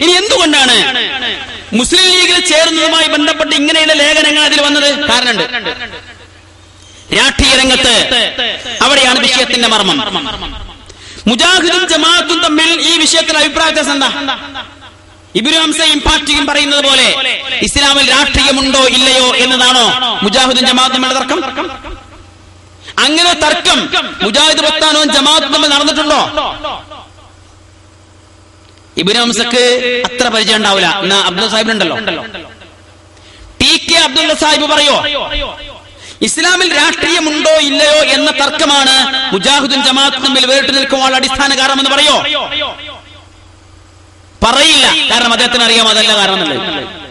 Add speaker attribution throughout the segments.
Speaker 1: ഇനി എന്തുകൊണ്ടാണ് മുസ്ലിം ലീഗിൽ ചേർന്നതുമായി ബന്ധപ്പെട്ട് ഇങ്ങനെയുള്ള ലേഖനങ്ങൾ അതിൽ വന്നത്? കാരണമുണ്ട്. രാഷ്ട്രീയ രംഗത്ത് അവിടെയാണ് വിഷയത്തിന്റെ മർമ്മം. മുജാഹിദും ജമാഅത്തും തമ്മിൽ ഈ വിഷയത്തിൽ അഭിപ്രായ വ്യത്യാസം എന്താ? പാർട്ടിയും പറയുന്നത് പോലെ ഇസ്ലാമിൽ രാഷ്ട്രീയമുണ്ടോ ഇല്ലയോ എന്നതാണോ മുജാഹിദും ജമാഅത്തും തർക്കം? അങ്ങനെ തർക്കം മുജാഹിദ് പത്താനോ ജമാഅത്തും തമ്മിൽ നടന്നിട്ടുണ്ടോ? ഇബിനു ഹംസക്ക് അത്ര പരിചയം ഉണ്ടാവില്ല. എന്നാ അബ്ദുൽ സാഹിബിനുണ്ടല്ലോ ടി കെ അബ്ദുള്ള സാഹിബ് പറയോ? ഇസ്ലാമിൽ രാഷ്ട്രീയമുണ്ടോ ഇല്ലയോ എന്ന തർക്കമാണ് മുജാഹിദും ജമാഅത്തും തമ്മിൽ വേറിട്ട് നിൽക്കുവാനുള്ള അടിസ്ഥാന കാരണം എന്ന് പറയോ? പറയില്ല. കാരണം അദ്ദേഹത്തിന് അറിയാം അതല്ല കാരണം എന്നുള്ളത്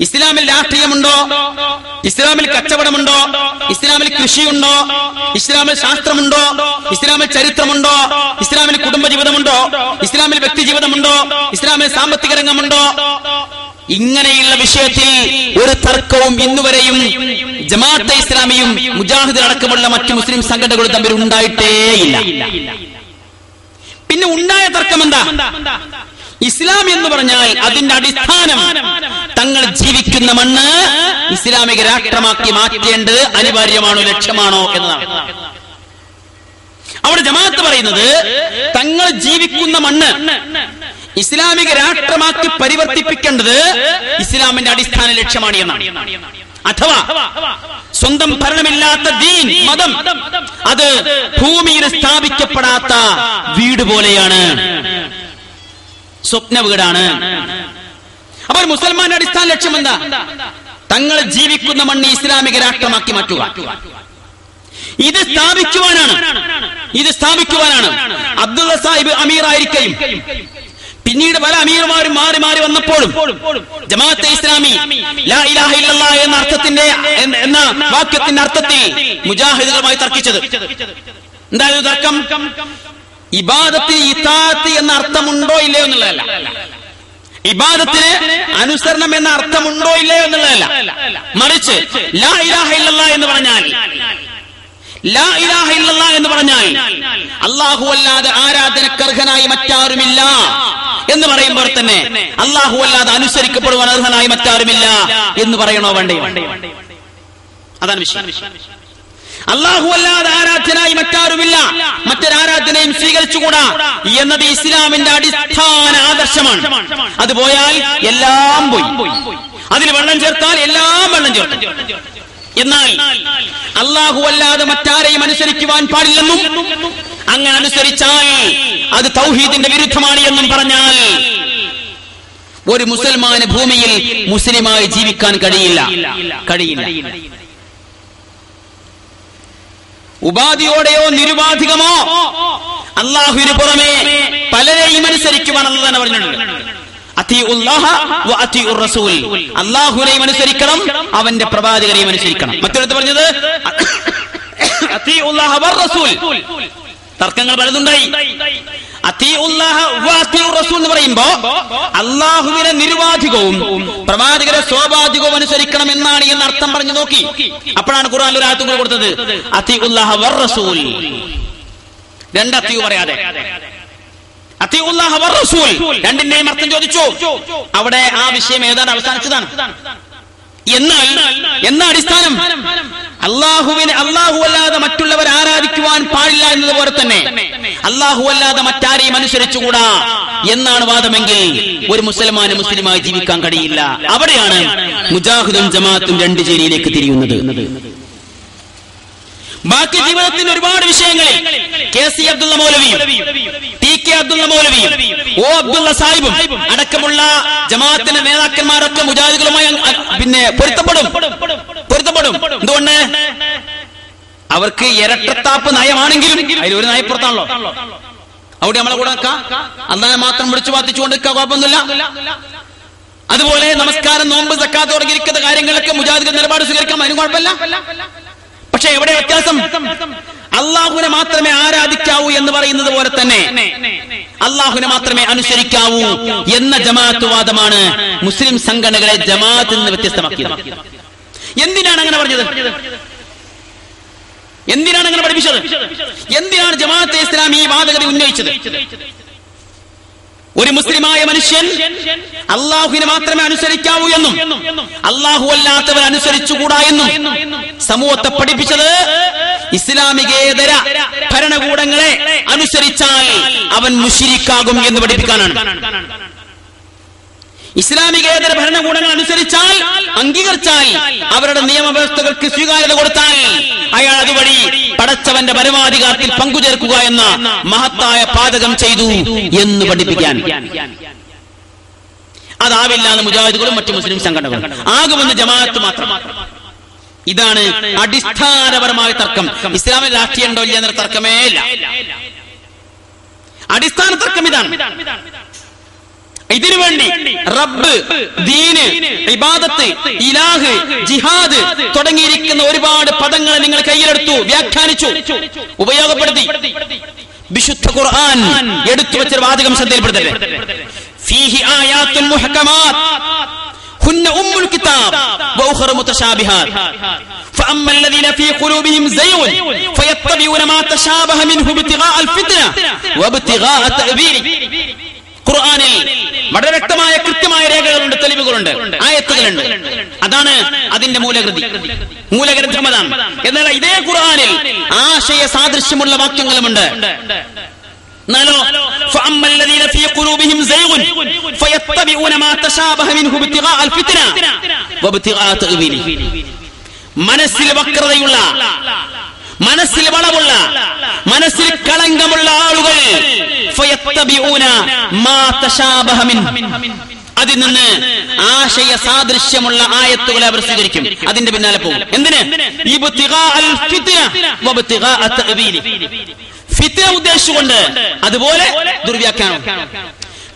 Speaker 1: ഇസ്ലാമിൽ രാഷ്ട്രീയമുണ്ടോ? ഇസ്ലാമിൽ കച്ചവടമുണ്ടോ? ഇസ്ലാമിൽ കൃഷിയുണ്ടോ? ഇസ്ലാമിൽ ശാസ്ത്രമുണ്ടോ? ഇസ്ലാമിൽ ചരിത്രമുണ്ടോ? ഇസ്ലാമിൽ കുടുംബജീവിതമുണ്ടോ? ഇസ്ലാമിൽ വ്യക്തി ജീവിതമുണ്ടോ ഇസ്ലാമിൽ സാമ്പത്തിക രംഗമുണ്ടോ? ഇങ്ങനെയുള്ള വിഷയത്തിൽ ഒരു തർക്കവും ഇന്നുവരെയും ജമാഅത്തെ ഇസ്ലാമിയും മുജാഹിദ് അടക്കമുള്ള മറ്റു മുസ്ലിം സംഘടനകളും തമ്മിൽ ഉണ്ടായിട്ടേയില്ല പിന്നെ ഉണ്ടായ തർക്കം എന്താ ഇസ്ലാം എന്ന് പറഞ്ഞാൽ അതിന്റെ അടിസ്ഥാനം തങ്ങൾ ജീവിക്കുന്ന മണ്ണ് ഇസ്ലാമിക രാഷ്ട്രമാക്കി മാറ്റേണ്ടത് അനിവാര്യമാണോ ലക്ഷ്യമാണോ എന്നതാണ്. അവിടെ ജമാഅത്ത് പറയുന്നത് തങ്ങൾ ജീവിക്കുന്ന മണ്ണ് ഇസ്ലാമിക രാഷ്ട്രമാക്കി പരിവർത്തിപ്പിക്കേണ്ടത് ഇസ്ലാമിന്റെ അടിസ്ഥാന ലക്ഷ്യമാണ് എന്നാണ്. അഥവാ സ്വന്തം ഭരണമില്ലാത്ത ദീൻ മതം അത് ഭൂമിയിൽ സ്ഥാപിക്കപ്പെടാത്ത വീട് പോലെയാണ്. സ്വപ്ന വീടാണ്. അപ്പോൾ മുസൽമാന്റെ അടിസ്ഥാന ലക്ഷ്യം എന്താ? തങ്ങൾ ജീവിക്കുന്ന മണ്ണ് ഇസ്ലാമിക രാഷ്ട്രമാക്കി മാറ്റുക. ഇത് സ്ഥാപിക്കുവാനാണ്. ഇത് സ്ഥാപിക്കുവാനാണ്. അബ്ദുള്ള സാഹിബ് അമീർ ആയിരിക്കും പിന്നീട് പല അമീർമാരും മാറി മാറി വന്നപ്പോഴും ജമാഅത്തെ ഇസ്ലാമി ലാ ഇലാഹ ഇല്ലല്ലാ എന്ന അർത്ഥത്തിന്റെ എന്ന- വാക്യത്തിന്റെ അർത്ഥത്തിൽ മുജാഹിദുകളുമായി തർക്കിച്ചത്. എന്തായാലും തർക്കം? ഇബാദത്തിൽ ഇത്താത്ത് എന്ന അർത്ഥമുണ്ടോ ഇല്ലയോ എന്നുള്ളതല്ല. ഇബാദത്തിന് അനുസരണം എന്ന അർത്ഥമുണ്ടോ ഇല്ലയോ എന്നുള്ളതല്ല. മറിച്ച് ലാ ഇലാഹ ഇല്ലല്ലാ എന്ന് പറഞ്ഞാൽ ലാ ഇലാഹ ഇല്ലല്ലാ എന്ന് പറഞ്ഞാൽ അള്ളാഹു അല്ലാതെ ആരാധനക്കർഹനായി മറ്റാരുമില്ല എന്ന് പറയുമ്പോൾ തന്നെ അള്ളാഹു അല്ലാതെ അനുസരിക്കപ്പെടുവാൻ അർഹനായി മറ്റാരുമില്ല എന്ന് പറയണോ വേണ്ടേ അതാണ് വിഷയം. അള്ളാഹു അല്ലാതെ ആരാധ്യനായി മറ്റാരുമില്ല. മറ്റൊരാരാധനയും സ്വീകരിച്ചുകൂടാ എന്നത് ഇസ്ലാമിന്റെ അടിസ്ഥാന ആദർശമാണ്. അത് പോയാൽ എല്ലാം പോയി. അതിൽ വെള്ളം ചേർത്താൽ എല്ലാം വെള്ളം ചേർത്തു എന്നാൽ അള്ളാഹു അല്ലാതെ മറ്റാരെയും അനുസരിക്കുവാൻ പാടില്ലെന്നും അങ്ങനെ അനുസരിച്ചാൽ അത് തൗഹീദിന്റെ വിരുദ്ധമാണ് എന്നും പറഞ്ഞാൽ ഒരു മുസൽമാന് ഭൂമിയിൽ മുസ്ലിമായി ജീവിക്കാൻ കഴിയില്ല. കഴിയില്ല. ഉപാധിയോടെയോ നിരുപാധികമോ? അള്ളാഹുവിന് പുറമെ പലരെയും അനുസരിക്കുവാൻ തന്നെ പറഞ്ഞിട്ടുണ്ട് അള്ളാഹുനെയും അനുസരിക്കണം അവന്റെ പ്രവാചകനെയും അനുസരിക്കണം. മറ്റൊരിടത്ത് പറഞ്ഞത് തർക്കങ്ങൾ പലതുണ്ടായി. എന്ന് പറയുമ്പോ അള്ളാഹുവിനെ നിരുവാധികവും പ്രവാചകരെ സ്വാഭാവികവും അനുസരിക്കണം എന്നാണ് എന്ന അർത്ഥം പറഞ്ഞു നോക്കി അപ്പോഴാണ് ഖുർആൻ ഒരു ആത്തുകൾ കൂടെ കൊടുത്തത് അത്തിഉല്ലാഹ വർ റസൂൽ രണ്ട് അത്തിയു പറയാതെ റസൂൽ രണ്ടിന്റെയും അർത്ഥം ചോദിച്ചു അവിടെ ആ വിഷയം ഏതാണ് അവസാനിച്ചതാണ് എന്നാൽ എന്ന അടിസ്ഥാനം അള്ളാഹുവിനെ അള്ളാഹു എന്നതുപോലെ തന്നെ അള്ളാഹു അല്ലാതെ മറ്റാരെയും അനുസരിച്ചുകൂടാ എന്നാണ് വാദമെങ്കിൽ ഒരു മുസൽമാന് മുസ്ലിമായി ജീവിക്കാൻ കഴിയില്ല. അവിടെയാണ് മുജാഹിദും ജമാഅത്തും രണ്ട് ചേരിയിലേക്ക് തിരിയുന്നത്. ബാക്കി ജീവിതത്തിൽ ഒരുപാട് വിഷയങ്ങളിൽ കെ സി അബ്ദുള്ള മൗലവിയും ടി കെ അബ്ദുള്ള മൗലവിയും ഒ അബ്ദുള്ള സാഹിബും അടക്കമുള്ള ജമാഅത്തിന്റെ നേതാക്കന്മാരൊക്കെ മുജാഹിദുകളുമായി പിന്നെ പൊരുത്തപ്പെടും. പൊരുത്തപ്പെടും. എന്തുകൊണ്ട്? അവർക്ക് ഇരട്ടത്താപ്പ് നയമാണെങ്കിലും അതിൽ ഒരു നയപ്പുറത്താണല്ലോ. അവിടെ നമ്മളെ കൂടെ നിൽക്കാം. അന്നാനെ മാത്രം വിളിച്ചു പാത്തിച്ചുകൊണ്ട് നിൽക്കുക കുഴപ്പമൊന്നുമില്ല. അതുപോലെ നമസ്കാരം നോമ്പ് സക്കാത്ത് തുടങ്ങിയിരിക്കുന്ന കാര്യങ്ങളൊക്കെ മുജാഹിദ് നിലപാട് സ്വീകരിക്കാം അതിന് കുഴപ്പമില്ല. പക്ഷെ എവിടെ വ്യത്യാസം? അള്ളാഹുവിനെ മാത്രമേ ആരാധിക്കാവൂ എന്ന് പറയുന്നത് പോലെ തന്നെ അള്ളാഹുവിനെ മാത്രമേ അനുസരിക്കാവൂ എന്ന ജമാഅത്ത് വാദമാണ് മുസ്ലിം സംഘടനകളെ ജമാഅത്ത് നിന്ന് വ്യത്യസ്തമാക്കിയത്. എന്തിനാണ് അങ്ങനെ പറഞ്ഞത്? എന്തിനാണ് അങ്ങനെ പഠിപ്പിച്ചത്? എന്തിനാണ് ജമാഅത്തെ ഇസ്ലാം ഈ വാദഗതി ഉന്നയിച്ചത്? ഒരു മുസ്ലിമായ മനുഷ്യൻ അള്ളാഹുവിനെ മാത്രമേ അനുസരിക്കാവൂ എന്നും അള്ളാഹു അല്ലാത്തവർ അനുസരിച്ചുകൂടാ എന്നും സമൂഹത്തെ പഠിപ്പിച്ചത് ഇസ്ലാമികേതര ഭരണകൂടങ്ങളെ അനുസരിച്ചാൽ അവൻ മുഷിരിക്കാകും എന്ന് പഠിപ്പിക്കാനാണ്. ഇസ്ലാമികേതര ഭരണകൂടങ്ങൾ അംഗീകരിച്ചാൽ അവരുടെ നിയമവ്യവസ്ഥകൾക്ക് സ്വീകാര്യത കൊടുത്താൽ അയാൾ അതുവഴി പടച്ചവന്റെ പരമാധികാരത്തിൽ പങ്കുചേർക്കുക എന്ന മഹത്തായ പാചകം ചെയ്തു എന്ന് പഠിപ്പിക്കാൻ. അതാവില്ല എന്ന് മുജാഹിദുകളും മറ്റു മുസ്ലിം സംഘടനകളും. ആകുമെന്ന് ജമാഅത്ത് മാത്രം. ഇതാണ് അടിസ്ഥാനപരമായ തർക്കം. ഇസ്ലാമിൽ രാഷ്ട്രീയം ഉണ്ടോ ഇല്ല എന്നൊരു തർക്കമേ ഇല്ല. അടിസ്ഥാന തർക്കം ഇതാണ്. ഇതിനു വേണ്ടി റബ്ബ് ദീന് ഇബാദത്ത് ഇലാഹ് ജിഹാദ് തുടങ്ങിയിരിക്കുന്ന ഒരുപാട് പദങ്ങൾ നിങ്ങൾ കയ്യിലെടുത്തു വ്യാഖ്യാനിച്ചു ഉപയോഗപ്പെടുത്തി വിശുദ്ധ ഖുർആൻ എടുത്തു വെച്ച വാചകം ശ്രദ്ധയിൽപ്പെടുത്തല്ലേ ഫീഹി ആയാത്തുൽ മുഹക്കമാത്ത് هن أم الكتاب وأخر متشابهات فأما الذين في قلوبهم زيغ فيتبعون ما تشابه منه ابتغاء الفتنة وابتغاء تأويله ഖുർആാനിൽ വളരെ വ്യക്തമായ കൃത്യമായ രേഖകളുണ്ട് തെളിവുകളുണ്ട് ആയത്തുകളുണ്ട്. അതാണ് അതിന്റെ മൂലകൃതി. മൂലഗ്രന്ഥം അതാണ്. എന്നാൽ ഇതേ ഖുർആാനിൽ ആശയ സാദൃശ്യമുള്ള വാക്യങ്ങളുമുണ്ട്. എന്നാലോ മനസ്സിൽ വക്രതയുള്ള മനസ്സിൽ വളവുള്ള മനസ്സിൽ കളങ്കമുള്ള ആളുകൾ. അതിൽ നിന്ന് ആശയ സാദൃശ്യമുള്ള ആയത്തുകളെ അവർ സ്വീകരിക്കും. അതിന്റെ പിന്നാലെ പോകും. എന്തിന്? ഫിത്തിന ഉദ്ദേശിച്ചുകൊണ്ട് അതുപോലെ ദുർവ്യാഖ്യാനം.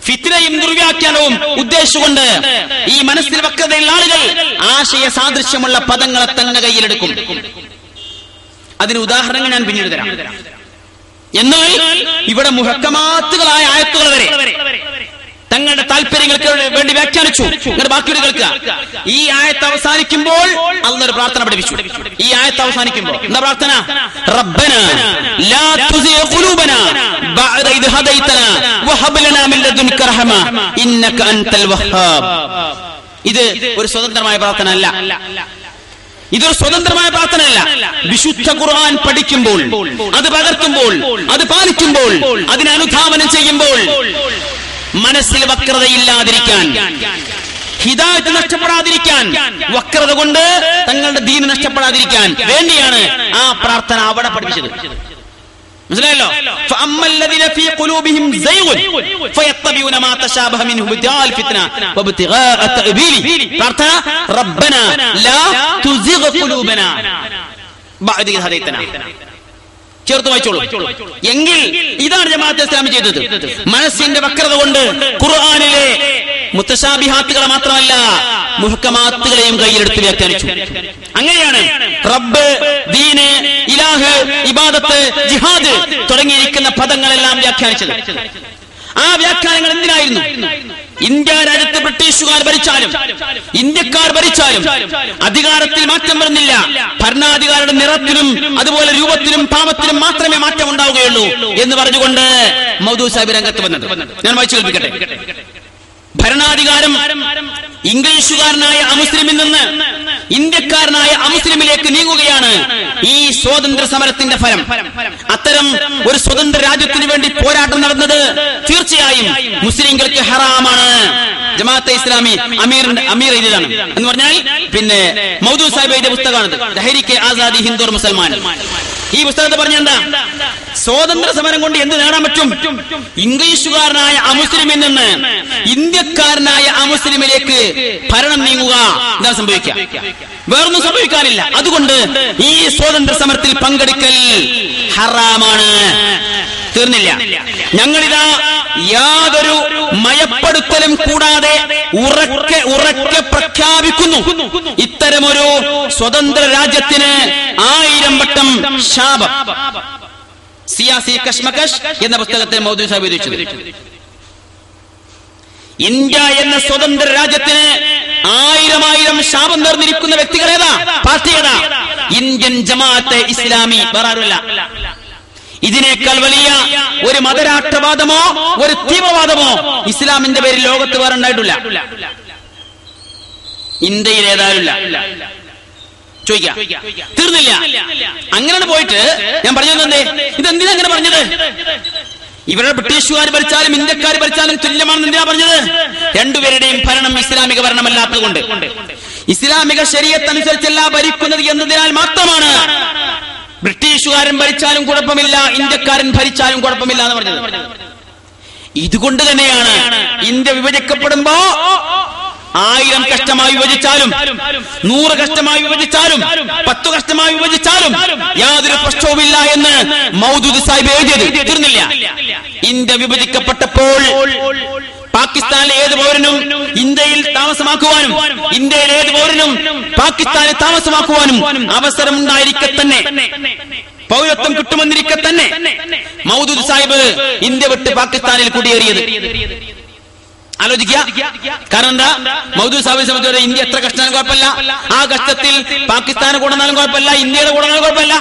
Speaker 1: ഫിത്തിനയും ദുർവ്യാഖ്യാനവും ഉദ്ദേശിച്ചുകൊണ്ട് ഈ മനസ്സിൽ വക്രതയുള്ള ആളുകൾ ആശയ സാദൃശ്യമുള്ള പദങ്ങളെ തന്നെ കയ്യിലെടുക്കും. അതിന് ഉദാഹരണങ്ങൾ ഞാൻ പിന്നീട് തരാം. എന്നാൽ ഇവിടെ മുഹക്കമാത്തുകളായ ആയത്തുകൾ വരെ തങ്ങളുടെ താല്പര്യങ്ങൾക്ക് വേണ്ടി വ്യാഖ്യാനിച്ചു. നിങ്ങളുടെ ബാക്കിയുടെ കേൾക്കുക. ഈ ആയത്ത് അവസാനിക്കുമ്പോൾ അന്നൊരു പ്രാർത്ഥന പഠിപ്പിച്ചു. ഈ ആയത്ത് അവസാനിക്കുമ്പോൾ എന്താ പ്രാർത്ഥന? റബ്ബന ലാ തുസിയ ഖുലൂബന ബഅദ ഇദ് ഹദൈതന വഹബ് ലനാ മിൻ ലദുൻക റഹമ ഇന്നക അൻതൽ വഹ്ഹാബ് ഇത് ഒരു സ്വതന്ത്രമായ പ്രാർത്ഥന അല്ല ഇതൊരു സ്വതന്ത്രമായ പ്രാർത്ഥനയല്ല. വിശുദ്ധ ഖുർആൻ പഠിക്കുമ്പോൾ അത് പകർത്തുമ്പോൾ അത് പാലിക്കുമ്പോൾ അതിനെ അനുധാവനം ചെയ്യുമ്പോൾ മനസ്സിൽ വക്രതയില്ലാതിരിക്കാൻ ഹിദായത്ത് നഷ്ടപ്പെടാതിരിക്കാൻ വക്രത കൊണ്ട് തങ്ങളുടെ ദീന് നഷ്ടപ്പെടാതിരിക്കാൻ വേണ്ടിയാണ് ആ പ്രാർത്ഥന അവിടെ പഠിപ്പിച്ചത്. ലാ ചേർത്ത് വായിച്ചോളൂ. എങ്കിൽ ഇതാണ് ജമാഅത്ത് ഇസ്ലാമി ചെയ്തത്. മനസ്സിന്റെ വക്രത കൊണ്ട് ഖുർആനിലെ മുത്തശാബിഹാത്തുകളെ മാത്രമല്ല മുഹക്കമാത്തുകളെയും കയ്യിലെടുത്ത് വ്യാഖ്യാനിച്ചു അങ്ങനെയാണ് റബ്ബ് ദീന് ഇലാഹ് ഇബാദത്ത് ജിഹാദ് തുടങ്ങിയിരിക്കുന്ന പദങ്ങളെല്ലാം വ്യാഖ്യാനിച്ചത്. ആ വ്യാഖ്യാനങ്ങൾ എന്തിനായിരുന്നു? ഇന്ത്യ രാജ്യത്ത് ബ്രിട്ടീഷുകാർ ഭരിച്ചാലും ഇന്ത്യക്കാർ ഭരിച്ചാലും അധികാരത്തിൽ മാറ്റം വരുന്നില്ല. ഭരണാധികാരിയുടെ നിറത്തിലും അതുപോലെ രൂപത്തിലും ഭാവത്തിലും മാത്രമേ മാറ്റം ഉണ്ടാവുകയുള്ളൂ എന്ന് പറഞ്ഞുകൊണ്ട് മൗദൂ സാഹിബ് രംഗത്ത് വന്നത്. ഞാൻ വായിച്ചു കേൾപ്പിക്കട്ടെ? ഭരണാധികാരം ഇംഗ്ലീഷുകാരനായ അമുസ്ലിമിൽ നിന്ന് ഇന്ത്യക്കാരനായ അമുസ്ലിമിലേക്ക് നീങ്ങുകയാണ് ഈ സ്വാതന്ത്ര്യ സമരത്തിന്റെ ഫലം. അത്തരം ഒരു സ്വതന്ത്ര രാജ്യത്തിന് വേണ്ടി പോരാട്ടം നടന്നത് തീർച്ചയായും മുസ്ലിങ്ങൾക്ക് ഹറാമാണ്. ജമാഅത്തെ ഇസ്ലാമി അമീറിന്റെ അമീർ എഴുതിയതാണ്. എന്ന് പറഞ്ഞാൽ പിന്നെ മൗദൂ സാഹിബ് എഴുതിയ പുസ്തകമാണിത്. ദഹരിക്കെ ആസാദി ഹിന്ദു മുസൽമാൻ. ഈ പുസ്തകത്തെ പറഞ്ഞെന്താ സ്വാതന്ത്ര്യ സമരം കൊണ്ട് എന്ത് നേടാൻ പറ്റും? ഇംഗ്ലീഷുകാരനായ അമുസ്ലിമിൽ നിന്ന് ഇന്ത്യക്കാരനായ അമുസ്ലിമിലേക്ക് ഭരണം നീങ്ങുക എന്താ സംഭവിക്കുക? വേറൊന്നും സംഭവിക്കാനില്ല. അതുകൊണ്ട് ഈ സ്വാതന്ത്ര്യ സമരത്തിൽ പങ്കെടുക്കൽ ഹറാമാണ്. തീർന്നില്ല. ഞങ്ങളിതാ യാതൊരു മയപ്പെടുത്തലും കൂടാതെ ഉറക്കെ ഉറക്കെ പ്രഖ്യാപിക്കുന്നു. ഇത്തരമൊരു സ്വതന്ത്ര രാജ്യത്തിന് ആയിരം വട്ടം ശാപം. സിയാസി കഷ്മകഷ് എന്ന പുസ്തകത്തെ മോദി സാഹിബ് വിധിച്ചത് ഇന്ത്യ എന്ന സ്വതന്ത്ര രാജ്യത്തിന് ആയിരം ആയിരം ശാപം നേർന്നിരിക്കുന്ന വ്യക്തികൾ ഏതാ? പാർട്ടി ഏതാ? ഇന്ത്യൻ ജമാഅത്തെ ഇസ്ലാമി. വേറാരുമല്ല ഇതിനേക്കാൾ വലിയ ഒരു മതരാഷ്ട്രവാദമോ ഒരു തീവ്രവാദമോ ഇസ്ലാമിന്റെ പേരിൽ ലോകത്ത് വേറെ ഉണ്ടായിട്ടില്ല. ഇന്ത്യയിൽ ഏതായാലും ചോദിക്കാം. തീർന്നില്ല. അങ്ങനെ പോയിട്ട് ഞാൻ പറഞ്ഞു തന്നെ ഇതെന്തിനാ അങ്ങനെ പറഞ്ഞത്? ഇവരുടെ ബ്രിട്ടീഷുകാർ ഭരിച്ചാലും ഇന്ത്യക്കാർ ഭരിച്ചാലും തുല്യമാണെന്ന് എന്തിനാ പറഞ്ഞത്? രണ്ടുപേരുടെയും ഭരണം ഇസ്ലാമിക ഭരണമല്ലാത്തതുകൊണ്ട്. ഇസ്ലാമിക ശരീരത്തനുസരിച്ചല്ല ഭരിക്കുന്നത് എന്നതിനാൽ മാത്രമാണ് ബ്രിട്ടീഷുകാരൻ ഭരിച്ചാലും കുഴപ്പമില്ല ഇന്ത്യക്കാരൻ ഭരിച്ചാലും കുഴപ്പമില്ല എന്ന് പറഞ്ഞത്. ഇതുകൊണ്ട് തന്നെയാണ് ഇന്ത്യ വിഭജിക്കപ്പെടുമ്പോ ആയിരം കഷ്ടമായി വിഭജിച്ചാലും നൂറ് കഷ്ടമായി വിഭജിച്ചാലും പത്ത് കഷ്ടമായി വിഭജിച്ചാലും യാതൊരു പ്രശ്നവുമില്ല എന്ന് മൗദൂദ് സാഹിബ് എഴുതിയത്. തീർന്നില്ല. ഇന്ത്യ വിഭജിക്കപ്പെട്ടപ്പോൾ പാകിസ്ഥാനിലെ ഏത് പൗരനും ഇന്ത്യയിൽ താമസമാക്കുവാനും ഇന്ത്യയിലെ ഏത് പൗരനും പാകിസ്ഥാനിൽ താമസമാക്കുവാനും അവസരം ഉണ്ടായിരിക്കെ തന്നെ. പൗരത്വം കിട്ടുമെന്നിരിക്കെ തന്നെ. മൗദൂദ് സാഹിബ് ഇന്ത്യ വിട്ട് പാകിസ്ഥാനിൽ കുടിയേറിയത്. ആലോചിക്കുക. കാരണം എന്താ? മൗദൂദ് സാബിനെ സംബന്ധിച്ച് ഇന്ത്യ എത്ര കഷ്ടം കുഴപ്പമില്ല. ആ കഷ്ടത്തിൽ പാകിസ്ഥാന് കൂടുന്നാലും കുഴപ്പമില്ല. ഇന്ത്യയുടെ കൂടുന്നാലും കുഴപ്പമില്ല.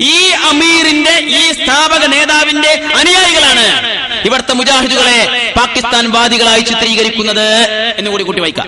Speaker 1: ഈ അമീറിന്റെ ഈ സ്ഥാപക നേതാവിന്റെ അനുയായികളാണ് ഇവിടുത്തെ മുജാഹിദുകളെ പാകിസ്ഥാൻ വാദികളായി ചിത്രീകരിക്കുന്നത് എന്നുകൂടി കൂട്ടി വായിക്കാം.